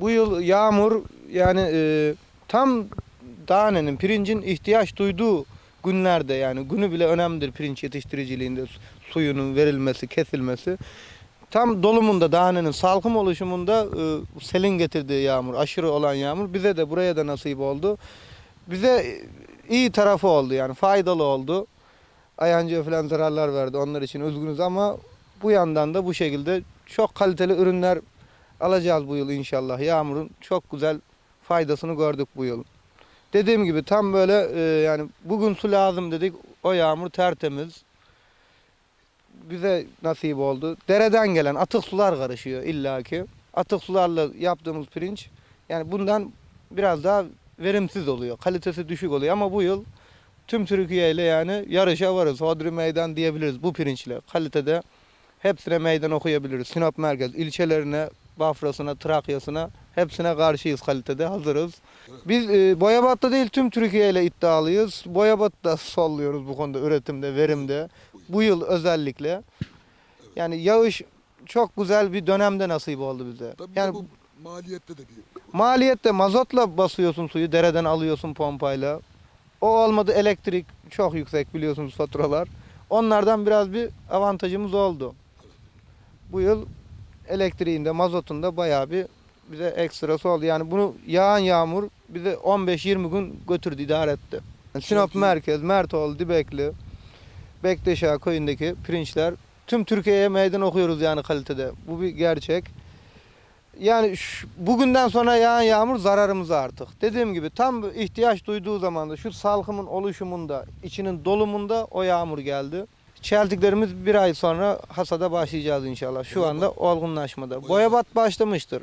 Bu yıl yağmur yani e, tam danenin, pirincin ihtiyaç duyduğu günlerde yani günü bile önemlidir pirinç yetiştiriciliğinde su- suyunun verilmesi, kesilmesi. Tam dolumunda, danenin salkım oluşumunda e, selin getirdiği yağmur, aşırı olan yağmur bize de buraya da nasip oldu. Bize iyi tarafı oldu yani faydalı oldu. Ayancıya falan zararlar verdi onlar için üzgünüz ama bu yandan da bu şekilde çok kaliteli ürünler alacağız bu yıl inşallah. Yağmurun çok güzel faydasını gördük bu yıl. Dediğim gibi tam böyle e, yani bugün su lazım dedik. O yağmur tertemiz. Bize nasip oldu. Dereden gelen atık sular karışıyor illaki. Atık sularla yaptığımız pirinç yani bundan biraz daha verimsiz oluyor. Kalitesi düşük oluyor ama bu yıl tüm Türkiye ile yani yarışa varız. Hodri meydan diyebiliriz bu pirinçle. Kalitede hepsine meydan okuyabiliriz. Sinop merkez ilçelerine, Bafra'sına, Trakya'sına hepsine karşıyız kalitede hazırız. Biz e, Boyabat'ta değil tüm Türkiye ile iddialıyız. Boyabat'ta solluyoruz bu konuda üretimde, verimde. Bu yıl özellikle. Yani yağış çok güzel bir dönemde nasip oldu bize. Tabii Yani bu maliyette de bir maliyette mazotla basıyorsun suyu, dereden alıyorsun pompayla. O olmadı elektrik çok yüksek biliyorsunuz faturalar. Onlardan biraz bir avantajımız oldu. Bu yıl elektriğinde, mazotunda bayağı bir bize ekstrası oldu. Yani bunu yağan yağmur bize 15-20 gün götürdü, idare etti. Yani Sinop merkez, Mertoğlu, Dibekli, Bektaşa köyündeki pirinçler tüm Türkiye'ye meydan okuyoruz yani kalitede. Bu bir gerçek. Yani şu- bugünden sonra yağan yağmur zararımız artık. Dediğim gibi tam ihtiyaç duyduğu zaman da şu salkımın oluşumunda, içinin dolumunda o yağmur geldi. Çeltiklerimiz bir ay sonra hasada başlayacağız inşallah. Şu anda olgunlaşmada. Boyabat başlamıştır.